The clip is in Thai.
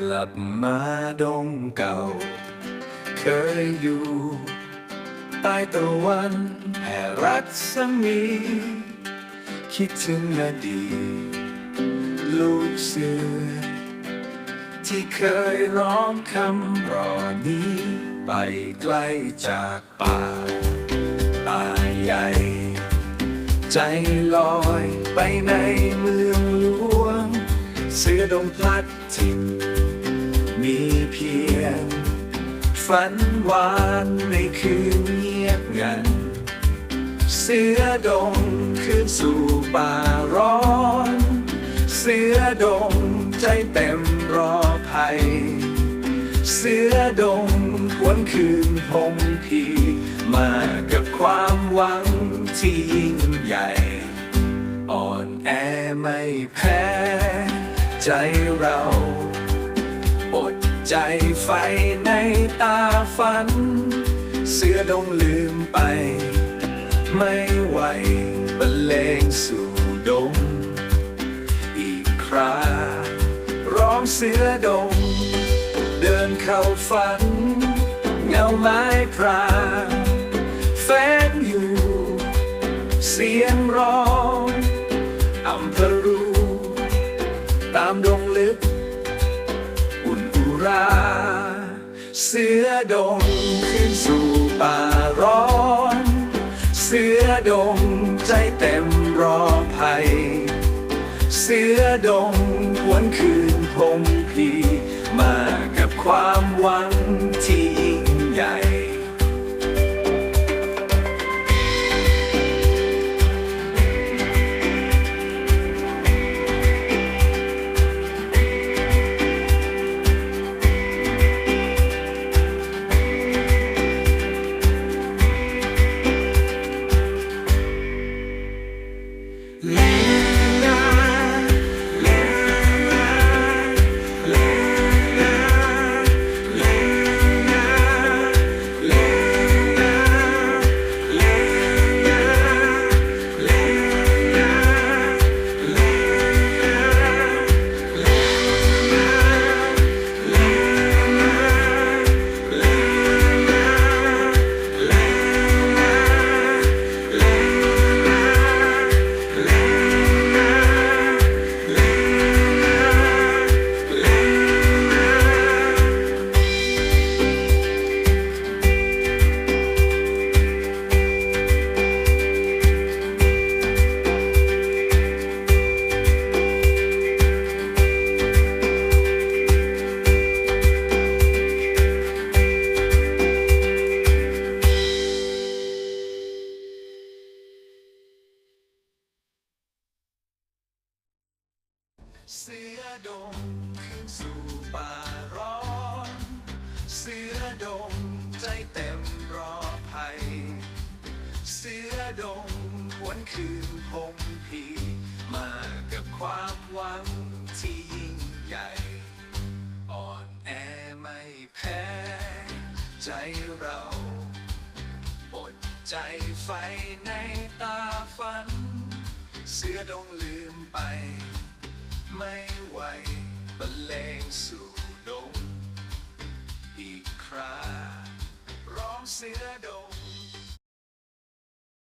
กลับมาดงเก่า เคยอยู่ใต้ตะวันแห่รัศมี คิดถึงอดีตลูกเสือ ที่เคยร้องคำรอนี้ ไปไกลจากป่าตาใหญ่ ใจลอยไปในเมืองหลวง เสือดงพลัดถิ่น มีเพียง ฝันหวานในคืนเงียบงัน เสือดงคืนสู่ป่าร้อน เสือดงใจเต็มรอภัย เสือดงหวนคืนพงพีมากับความหวังที่ยิ่งใหญ่ อ่อนแอไม่แพ้ ใจเรา ใจไฟในตาฝัน เสือดงลืมไป ไม่ไหวบรรเลงสู่ดง อีกคราร้องเสือดง เดินเข้าฝัน เงาไม้พรางแฝงอยู่ เสียงร้อง สือดงขึ้นสู่ป่าร้อน เสือดงใจเต็มรอภัย เสือดงหวนคืนพงพีมากับความหวังที่ เสือดงขึ้นสู่ป่าร้อน เสือดงใจเต็มรอภัย เสือดงหวนคืนพงพีมากับความหวังที่ยิ่งใหญ่ อ่อนแอไม่แพ้ ใจเราอดใจไฟในตาฝัน เสือดงลืมไป ไม่ไหวบรรเลงสู่ดงอีกคราร้องเสือดง